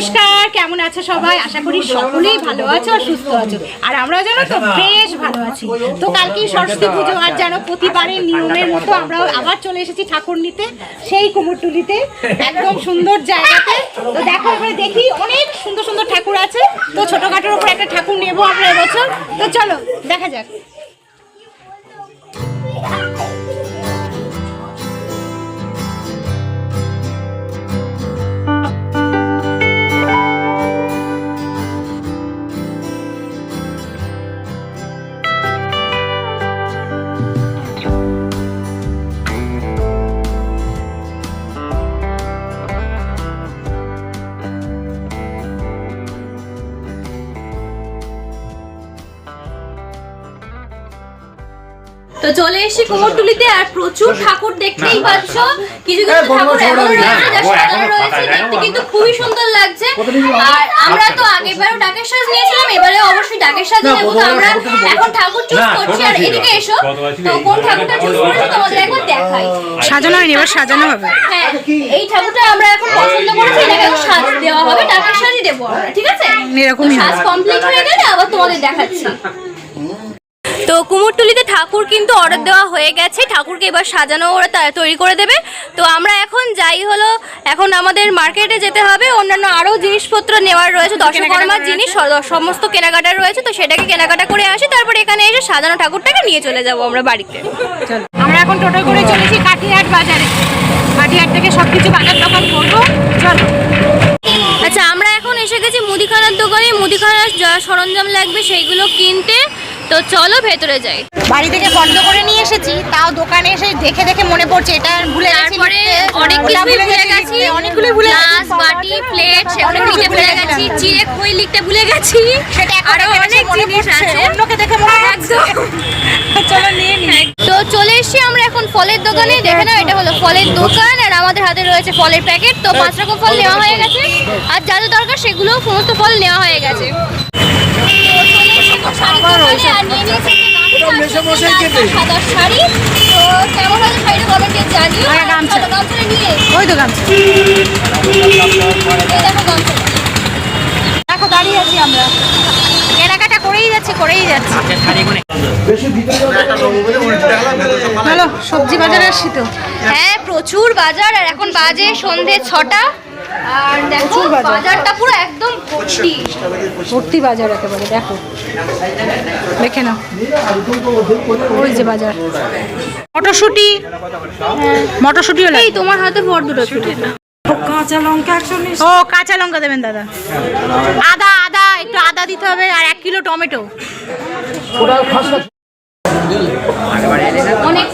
নমস্কার, কেমন আছে সবাই? আশা করি সকলেই ভালো আছো আর সুস্থ আছো। আর আমরা জানো তো বেশ ভালো আছি। তো কালকেই সরস্বতী পুজো, আর যেন প্রতিবারের নিয়মের মতো আমরা আবার চলে এসেছি ঠাকুর নিতে, সেই কুমোরটুলিতে, একদম সুন্দর জায়গাতে। তো দেখো, এবারে দেখি, অনেক সুন্দর সুন্দর ঠাকুর আছে। তো ছোটখাটোর উপর একটা ঠাকুর নেব আমরা এবছর। তো চলো, দেখা যাক। তো চলে এসেছি কুমোরটুলিতে আর প্রচুর ঠাকুর দেখতেই পাচ্ছ। কিছু কিছু ঠাকুর এমন রয়েছে যা সাজানো রয়েছে দেখতে কিন্তু খুবই সুন্দর লাগছে। আর আমরা তো আগেরবারও ডাকের সাজ নিয়েছিলাম এবারে অবশ্যই ডাকের সাজ নেব তো আমরা এখন ঠাকুর চুজ করছি আর এদিকে এসো। তো কোন ঠাকুরটা চুজ করেছি তোমাদের একবার দেখাই। সাজানো হয়নি এবার সাজানো হবে। হ্যাঁ এই ঠাকুরটা আমরা এখন পছন্দ করেছি এটাকে সাজ দেওয়া হবে ডাকের সাজই দেবো আমরা ঠিক আছে? এরকমই সাজ কমপ্লিট হয়ে গেলে আবার তোমাদের দেখাচ্ছি। তো কুমোরটুলিতে ঠাকুর কিন্তু অর্ডার দেওয়া হয়ে গেছে। ঠাকুরকে এবার সাজানো ওরা তৈরি করে দেবে। তো আমরা এখন যাই হলো এখন আমাদের মার্কেটে যেতে হবে। অন্যান্য আরও জিনিসপত্র নেওয়ার রয়েছে। দশকর্মার জিনিস সমস্ত কেনাকাটা রয়েছে তো সেটাকে কেনাকাটা করে আসি। তারপর এখানে এসে সাজানো ঠাকুরটাকে নিয়ে চলে যাব আমরা বাড়িতে। আমরা এখন টোটো করে চলেছি কাঠিহাট বাজারে। কাঠিহাট থেকে সবকিছু বাজার দোকান করব। চলো। আচ্ছা আমরা এখন এসে গেছি মুদিখানার দোকানে। মুদিখানার যা সরঞ্জাম লাগবে সেইগুলো কিনতে। তো চলো ভেতরে যাই। বাড়ি থেকে বন্ধ করে নিয়ে এসেছি তাও দোকানে এসে দেখে দেখে মনে পড়ছে এটা ভুলে গেছি। তারপরে অনেক কিছুই ভুলে গেছি। অনেকগুলোই ভুলে গেছি। গ্লাস বাটি প্লেট সেগুলো লিখতে কিছু ভুলে গেছি। চিড়ে খই লিখতে ভুলে গেছি। সেটা আরও অনেক জিনিস আছে। অন্যকে দেখে মনে। একদম। চলো নিয়ে নিই তো চলে এসেছি আমরা এখন ফলের দোকানে। দেখে নাও এটা হলো ফলের দোকান আর আমাদের হাতে রয়েছে ফলের প্যাকেট। তো পাঁচ রকম ফল নেওয়া হয়ে গেছে। আর যা যা দরকার সেগুলো সমস্ত ফল নেওয়া হয়ে গেছে। ওই তো গামছা। এই দেখো গামছা। দেখো দাঁড়িয়ে আছি আমরা। কেনাকাটা করেই যাচ্ছি করেই যাচ্ছি। চলো সবজি বাজারে আসছি তো। হ্যাঁ প্রচুর বাজার আর এখন বাজে সন্ধে ছটা। আর দেখো বাজারটা পুরো একদম ভর্তি। ভর্তি বাজার একেবারে দেখো। দেখে নাও। ওই যে বাজার। মটরশুটি? মটরশুটিও লাগে। তোমার হাতে ভর দুটো ছুটে ও কাঁচা লঙ্কা দেবেন দাদা। আদা আদা একটু আদা দিতে হবে আর এক কিলো টমেটো। অনেক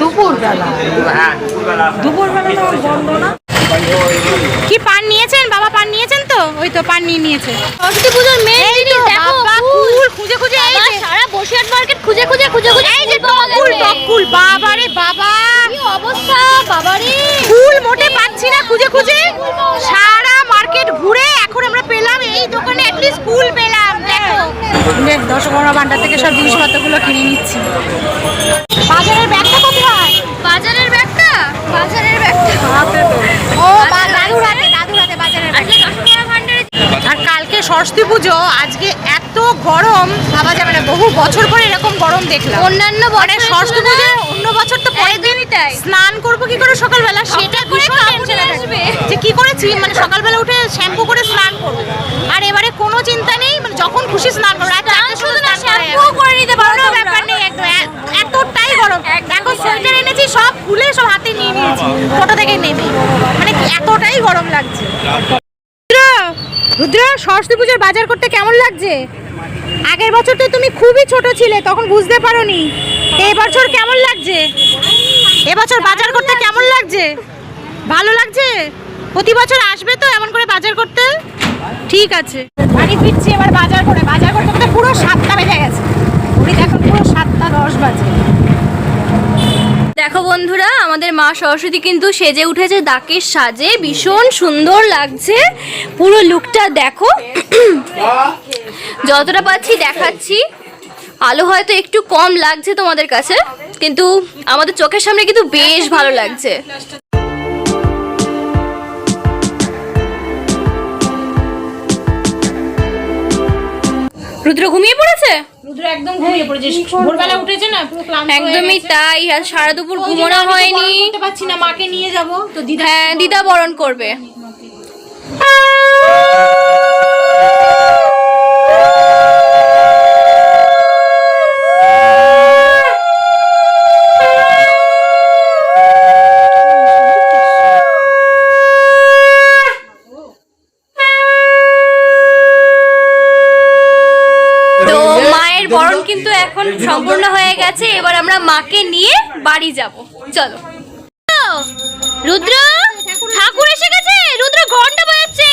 দুপুর বেলা দুপুর বেলা তো বন্ধ না। কি পান নিয়েছেন? বাবা পান নিয়েছেন তো? ওই তো পান নিয়ে নিয়েছে। সরস্বতী পুজোর মেন জিনিস দেখো বাবা, ফুল খুঁজে খুঁজে এই যে। সারা বসিরহাট মার্কেট খুঁজে খুঁজে খুঁজে খুঁজে এই যে কুল গেছে। টকুল বাবা রে বাবা। কি অবস্থা বাবারে ফুল মোটে পাচ্ছি না খুঁজে খুঁজে। সারা মার্কেট ঘুরে এখন আমরা পেলাম এই দোকানে অ্যাটলিস্ট ফুল পেলাম। দেখো। দশকর্মা ভান্ডার থেকে সব জিনিসপত্রগুলো কিনে নিচ্ছি। সরস্বতী পুজো আজকে এত গরম ভাবা যাবে না বহু বছর পরে এরকম গরম দেখলাম। অন্যান্য মানে সরস্বতী পুজো অন্য বছর তো পরের দিন। একদমই তাই। স্নান করব কি করে সকালবেলা? সেটা করে টেনশনে। আসবে। যে কি করেছি? মানে সকালবেলা উঠে শ্যাম্পু করে স্নান করব। আর এবারে কোনো চিন্তা নেই মানে যখন খুশি স্নান করব। রাত চারটের সময় স্নান করা নিতে পারো। ব্যাপার নেই একদম। এতটাই গরম। দেখো। সোয়েটার এনেছি সব খুলে সব হাতে নিয়ে নিয়েছি। ছোট থেকে নেমে মানে এতটাই গরম লাগছে। রুদ্র, সরস্বতী পুজোর বাজার করতে কেমন লাগছে? আগের বছর তো তুমি খুবই ছোট ছিলে, তখন বুঝতে পারোনি। এই বছর কেমন লাগছে? এবছর বাজার করতে কেমন লাগছে? ভালো লাগছে? প্রতি বছর আসবে তো এমন করে বাজার করতে? ঠিক আছে। বাড়ি ফিরছি, এবার বাজার করে বাজার করতে করতে পুরো সাতটা বেজে গেছে। ঘড়ি এখন পুরো সাতটা দশ বাজে। দেখো বন্ধুরা, আমাদের মা সরস্বতী কিন্তু সেজে উঠেছে দাকের সাজে, ভীষণ সুন্দর লাগছে। পুরো লুকটা দেখো। যতটা পাচ্ছি দেখাচ্ছি। আলো হয়তো একটু কম লাগছে তোমাদের কাছে, কিন্তু আমাদের চোখের সামনে কিন্তু বেশ ভালো লাগছে। রুদ্র ঘুমিয়ে পড়েছে? রুদ্র একদম ঘুমিয়ে পড়েছে। ভোরবেলা উঠেছে না পুরো ক্লান্ত একদমই তাই আর সারা দুপুর ঘুমানো হয়নি। করতে পারছি না মাকে নিয়ে যাব। তো দিদা হ্যাঁ দিদা বরণ করবে তো মায়ের বরণ কিন্তু এখন সম্পূর্ণ হয়ে গেছে, এবার আমরা মাকে নিয়ে বাড়ি যাব। চলো। রুদ্র, ঠাকুর এসে গেছে? রুদ্র, ঘণ্টা বাজাচ্ছে।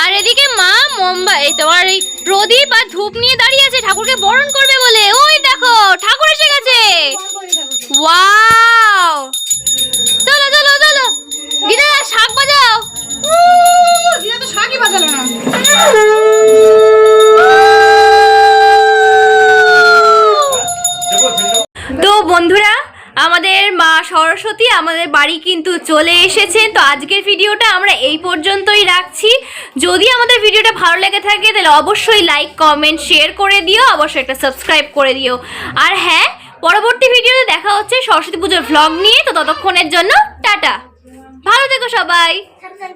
আর এদিকে মা মুম্বাই তোমার এই প্রদীপ আর ধূপ নিয়ে দাঁড়িয়ে আছে, ঠাকুরকে বরণ করবে বলে। ওই দেখো, ঠাকুর এসে গেছে। সরস্বতী, আমাদের বাড়ি কিন্তু চলে এসেছেন। তো আজকের ভিডিওটা আমরা এই পর্যন্তই রাখছি। যদি আমাদের ভিডিওটা ভালো লেগে থাকে, তাহলে অবশ্যই লাইক কমেন্ট শেয়ার করে দিও। অবশ্যই একটা সাবস্ক্রাইব করে দিও। আর হ্যাঁ পরবর্তী ভিডিওতে দেখা হচ্ছে সরস্বতী পুজোর ভ্লগ নিয়ে। তো ততক্ষণের জন্য টাটা। ভালো থেকো সবাই।